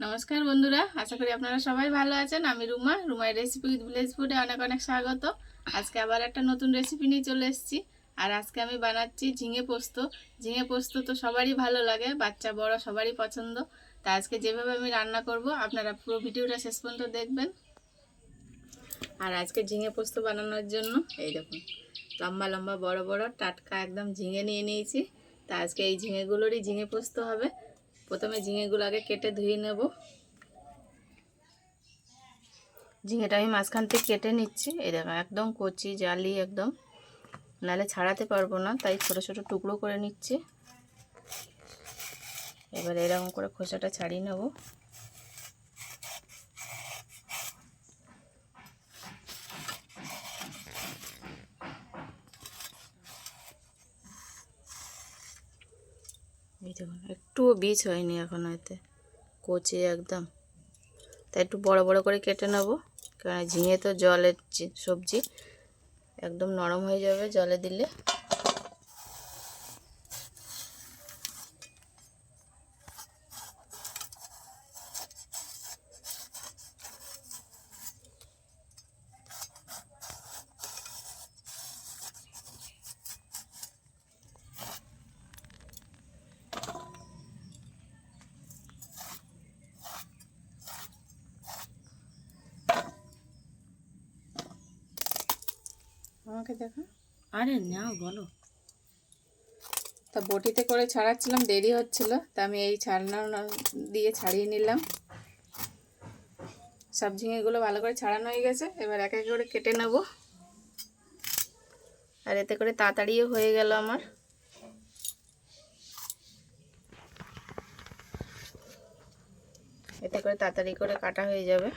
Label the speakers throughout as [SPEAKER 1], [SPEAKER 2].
[SPEAKER 1] নমস্কার বন্ধুরা, আশা করি আপনারা সবাই ভালো আছেন। আমি Ruma Rumai recipe with village ফুডে অনেক অনেক স্বাগত। আজকে আবার একটা নতুন রেসিপি নিয়ে চলে এসেছি। আর আজকে আমি বানাচ্ছি ঝিঙে পোস্ত। ঝিঙে পোস্ত তো সবারই ভালো লাগে, বাচ্চা, বড় সবারই পছন্দ। তা আজকে যেভাবে আমি রান্না করব, আপনারা পুরো ভিডিওটা শেষ পর্যন্ত দেখবেন। আর আজকে ঝিঙে পোস্ত বানানোর জন্য, এই দেখুন, লম্বা লম্বা বড় বড় টাটকা একদম ঝিঙে নিয়ে নিয়েছি। তা আজকে এই ঝিঙেগুলোরই ঝিঙে পোস্ত হবে। প্রথমে ঝিঙেগুলো আগে কেটে ধুয়ে নেব। ঝিঙেটা আমি মাঝখান থেকে কেটে নিচ্ছি। এই দেখো, একদম কচি, জালি একদম। নালে ছাড়াতে পারব না, তাই ছোট ছোট টুকরো করে নিচ্ছি। এবার এরকম করে খোসাটা ছাড়িয়ে নেব। দেখুন একটুও বীজ হয়নি এখন হয়তো। কচি একদম। তাই একটু বড় বড় করে কেটে নেব। কারণ ঝিঙে তো জলের সবজি। একদম নরম হয়ে যাবে জলে দিলে। আমাকে দেখো। আরে নাও বলো। তা বটিতে করে ছাড়াচ্ছিলাম দেরি হচ্ছিল তা আমি এই ছাড়ানো দিয়ে ছাড়িয়ে নিলাম। সব ঝিঙেগুলো ভালো করে ছাড়ানো হয়ে গেছে এবার এক এক করে কেটে নেব। আর এতে করে তাড়াতাড়িও হয়ে গেল আমার। এতে করে তাড়াতাড়ি করে কাটা হয়ে যাবে।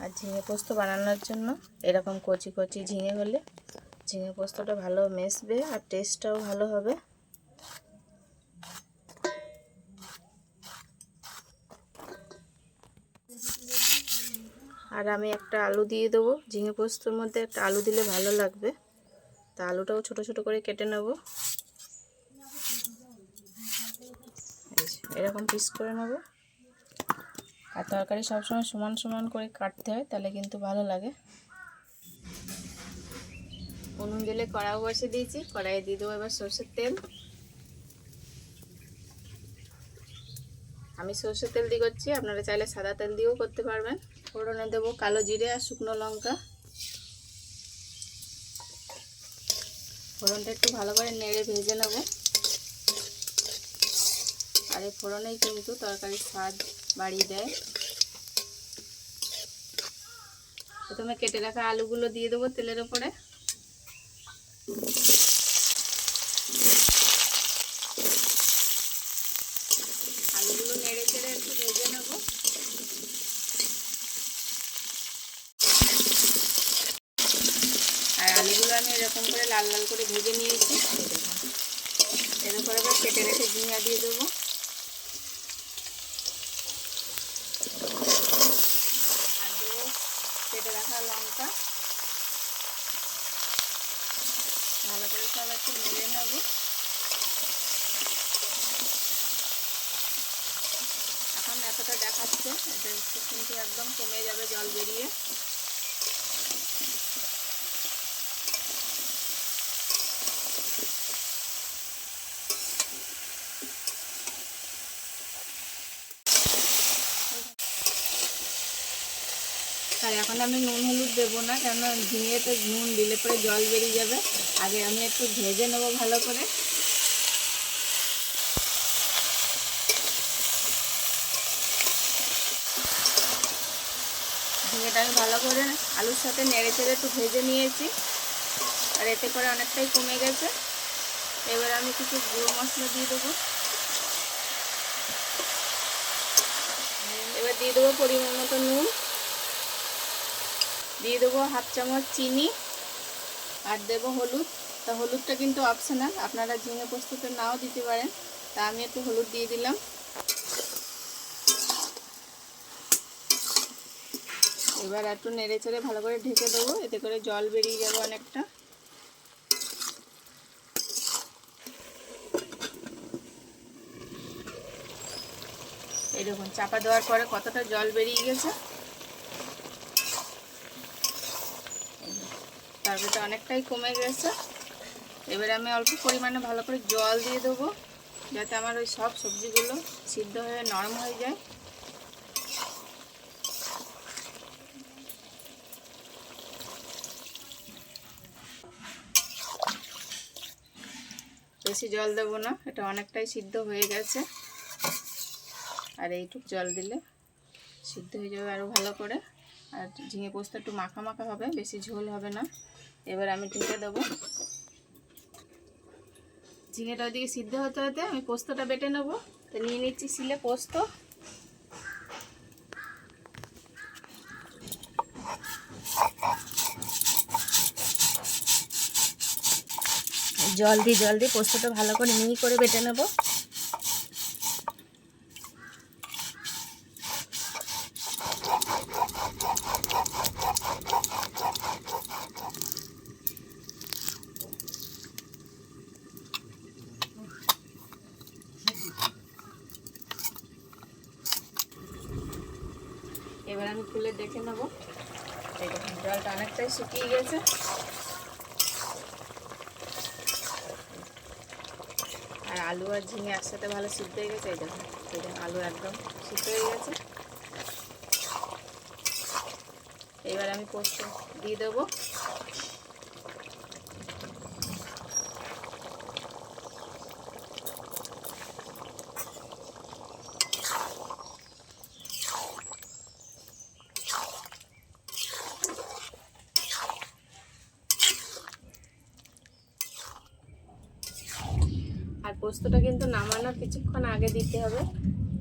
[SPEAKER 1] আর ঝিঙে পোস্ত বানানোর জন্য এরকম কচি কচি ঝিঙে হলে ঝিঙে পোস্তটা ভালো মেশবে আর টেস্টটাও ভালো হবে। আর আমি একটা আলু দিয়ে দেবো। ঝিঙে পোস্তর মধ্যে একটা আলু দিলে ভালো লাগবে। তা আলুটাও ছোট ছোট করে কেটে নেব। এরকম পিস করে নেব। আর তরকারি সবসময় সমান সমান করে কাটতে হয়, তাহলে কিন্তু ভালো লাগে। উনুন দিলে কড়াও বসে দিয়েছি, কড়াইয়ে দিয়ে দেবো এবার সর্ষের তেল। আমি সর্ষের তেল দিয়ে করছি, আপনারা চাইলে সাদা তেল দিয়েও করতে পারবেন। ফোড়নে দেবো কালো জিরে আর শুকনো লঙ্কা। ফোড়নটা একটু ভালো করে নেড়ে ভেজে নেব। আর এই ফোড়নেই কিন্তু তরকারির স্বাদ বাড়িয়ে দেয়। প্রথমে কেটে রাখা আলুগুলো দিয়ে দেবো তেলের ওপরে। আলুগুলো নেড়ে চেড়ে একটু ভেজে নেব। আর আলুগুলো আমি এরকম করে লাল লাল করে ভেজে নিয়েছি। এর উপরে এবার কেটে রেখে ঝিঙা দিয়ে দেবো আর দেবো কেটে লঙ্কা ভালো করে সব একটু নেড়ে নেব। এখন এতটা দেখাচ্ছে, এটা কিন্তু একদম কমে যাবে জল বেরিয়ে। আর এখন আমি নুন হলুদ দেবো না কেন ঝিঙেতে নুন দিলে পরে জল বেরিয়ে যাবে। আগে আমি একটু ভেজে নেব ভালো করে। ঝিঙেটা আমি ভালো করে আলুর সাথে নেড়ে চেড়ে একটু ভেজে নিয়েছি, আর এতে করে অনেকটাই কমে গেছে। এবার আমি কিছু গুঁড়ো মশলা দিয়ে দেবো। এবার দিয়ে দেবো পরিমাণ মতো নুন। দিয়ে দেবো হাফ চামচ চিনি আর দেব হলুদ। তা হলুদটা কিন্তু অপশনাল আপনারা ঝিঙে প্রস্তুত নাও দিতে পারেন। তা আমি একটু হলুদ দিয়ে দিলাম। এবার একটু নেড়ে চেড়ে ভালো করে ঢেকে দেবো, এতে করে জল বেরিয়ে যাবে অনেকটা। এরকম চাপা দেওয়ার পরে কতটা জল বেরিয়ে গেছে। তারপরে অনেকটাই কমে গেছে। এবারে আমি অল্প পরিমাণে ভালো করে জল দিয়ে দেবো, যাতে আমার ওই সব সবজিগুলো সিদ্ধ হয়ে নরম হয়ে যায়। বেশি জল দেবো না, এটা অনেকটাই সিদ্ধ হয়ে গেছে। আর এইটুক জল দিলে সিদ্ধ হয়ে যাবে আরও ভালো করে। আর ঝিঙে পোস্ত একটু মাখা মাখা হবে, বেশি ঝোল হবে না। এবার আমি ঢেকে দেবো। ঝিঙেটা ওইদিকে সিদ্ধ হতে হতে আমি পোস্তটা বেটে নেব। তো নিয়ে নিচ্ছি শিলে পোস্ত। জল দিয়ে জল দিয়ে পোস্তটা ভালো করে মিহি করে বেটে নেব। এবার আমি খুলে দেখে নেব। দেখুন, জলটা অনেকটাই শুকিয়ে গেছে। আর আলু আর ঝিঙে একসাথে ভালো সিদ্ধ হয়ে গেছে, এই দেখুন এই দেখুন, আলু একদম সিদ্ধ হয়ে গেছে। এবার আমি পোস্ত দিয়ে দেবো। পোস্তটা কিন্তু নামানোর কিছুক্ষণ আগে দিতে হবে।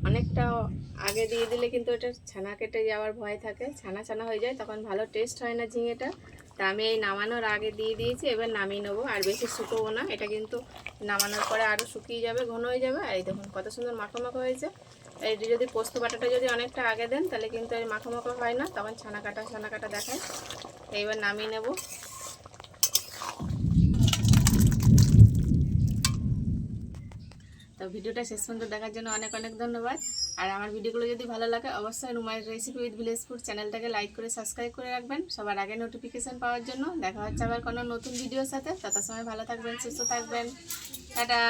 [SPEAKER 1] অনেকটা আগে দিয়ে দিলে কিন্তু এটা ছানা কেটে যাওয়ার ভয় থাকে। ছানা ছানা হয়ে যায়, তখন ভালো টেস্ট হয় না ঝিঙেটা। তা আমি এই নামানোর আগে দিয়ে দিয়েছি, এবার নামিয়ে নেব। আর বেশি শুকোবো না, এটা কিন্তু নামানোর পরে আরও শুকিয়ে যাবে, ঘন হয়ে যাবে। আর এই দেখুন কত সুন্দর মাখো মাখো হয়েছে। এই যদি পোস্ত বাটাটা যদি অনেকটা আগে দেন, তাহলে কিন্তু এই মাখো মাখো হয় না। তখন ছানা কাটা ছানা কাটা দেখায়। এইবার নামিয়ে নেব। ভিডিওটা শেষ পর্যন্ত দেখার জন্য অনেক অনেক ধন্যবাদ। আর আমার ভিডিওগুলো যদি ভালো লাগে, অবশ্যই রুমাইয়ের রেসিপি উইথ ভিলেজ ফুড চ্যানেলটাকে লাইক করে সাবস্ক্রাইব করে রাখবেন। সবার আগে নোটিফিকেশান পাওয়ার জন্য দেখা হচ্ছে আবার কোনো নতুন ভিডিওর সাথে। তত সময় ভালো থাকবেন, সুস্থ থাকবেন। টাটা!